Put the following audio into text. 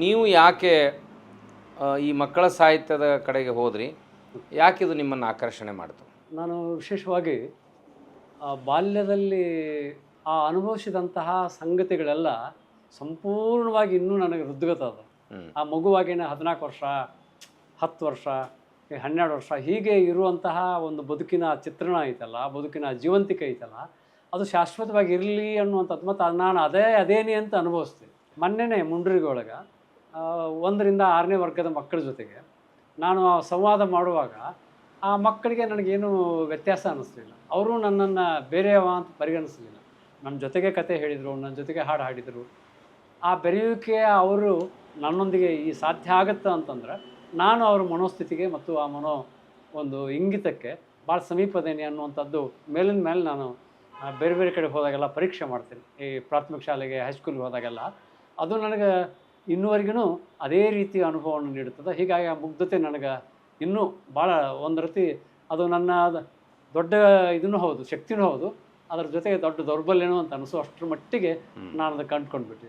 ನೀವು ಯಾಕೆ ಈ ಮಕ್ಕಳ ಸಾಹಿತ್ಯದ ಕಡೆಗೆ ಹೋದ್ರಿ? ಇದು ನಿಮ್ಮನ್ನು ಆಕರ್ಷಣೆ ಮಾಡಿತು? ನಾನು ವಿಶೇಷವಾಗಿ ಆ ಬಾಲ್ಯದಲ್ಲಿ ಆ ಅನುಭವಿಸಿದಂತಹ ಸಂಗತಿಗಳೆಲ್ಲ ಸಂಪೂರ್ಣವಾಗಿ ಇನ್ನೂ ನನಗೆ ಹೃದ್ಗತ ಅದು. ಆ ಮಗುವಾಗಿನ ಹದಿನಾಲ್ಕು ವರ್ಷ ಹತ್ತು ವರ್ಷ ಹನ್ನೆರಡು ವರ್ಷ ಹೀಗೆ ಇರುವಂತಹ ಒಂದು ಬದುಕಿನ ಚಿತ್ರಣ ಐತಲ್ಲ ಆ ಬದುಕಿನ ಜೀವಂತಿಕೆ ಐತಲ್ಲ ಅದು ಶಾಶ್ವತವಾಗಿ ಇರಲಿ ಅನ್ನುವಂಥದ್ದು ಮತ್ತು ನಾನು ಅದೇ ಅದೇನೇ ಅಂತ ಅನುಭವಿಸ್ತೀನಿ ಮೊನ್ನೆನೇ ಮುಂಡ್ರಿಗೆ ಒಳಗೆ ಒಂದರಿಂದ ಆರನೇ ವರ್ಗದ ಮಕ್ಕಳ ಜೊತೆಗೆ ನಾನು ಸಂವಾದ ಮಾಡುವಾಗ ಆ ಮಕ್ಕಳಿಗೆ ನನಗೇನು ವ್ಯತ್ಯಾಸ ಅನ್ನಿಸ್ಲಿಲ್ಲ ಅವರು ನನ್ನನ್ನು ಬೇರೆಯವ ಅಂತ ಪರಿಗಣಿಸಲಿಲ್ಲ. ನನ್ನ ಜೊತೆಗೆ ಕತೆ ಹೇಳಿದರು ನನ್ನ ಜೊತೆಗೆ ಹಾಡು ಹಾಡಿದರು. ಆ ಬೆರೆಯುವಿಕೆ ಅವರು ನನ್ನೊಂದಿಗೆ ಈ ಸಾಧ್ಯ ಆಗುತ್ತೆ ಅಂತಂದ್ರೆ ನಾನು ಅವ್ರ ಮನೋಸ್ಥಿತಿಗೆ ಮತ್ತು ಆ ಮನೋ ಒಂದು ಇಂಗಿತಕ್ಕೆ ಭಾಳ ಸಮೀಪದೇನೆ ಅನ್ನುವಂಥದ್ದು ಮೇಲಿನ ಮೇಲೆ ನಾನು ಬೇರೆ ಬೇರೆ ಕಡೆ ಹೋದಾಗೆಲ್ಲ ಪರೀಕ್ಷೆ ಮಾಡ್ತೀನಿ. ಈ ಪ್ರಾಥಮಿಕ ಶಾಲೆಗೆ, ಹೈಸ್ಕೂಲ್ಗೆ ಹೋದಾಗೆಲ್ಲ. ಅದು ನನಗೆ ಇನ್ನುವರೆಗೂ ಅದೇ ರೀತಿಯ ಅನುಭವವನ್ನು ನೀಡುತ್ತದೆ. ಹೀಗಾಗಿ ಆ ಮುಗ್ಧತೆ ನನಗೆ ಇನ್ನೂ ಭಾಳ ಒಂದು ರೀತಿ ಅದು ನನ್ನ ದೊಡ್ಡ ಇದನ್ನು ಹೌದು ಶಕ್ತಿನೂ ಹೌದು. ಅದರ ಜೊತೆಗೆ ದೊಡ್ಡ ದೌರ್ಬಲ್ಯನೂ ಅಂತ ಅನಿಸೋ ಅಷ್ಟರ ಮಟ್ಟಿಗೆ ನಾನು ಅದು ಕಂಡುಕೊಂಡ್ಬಿಟ್ಟೆ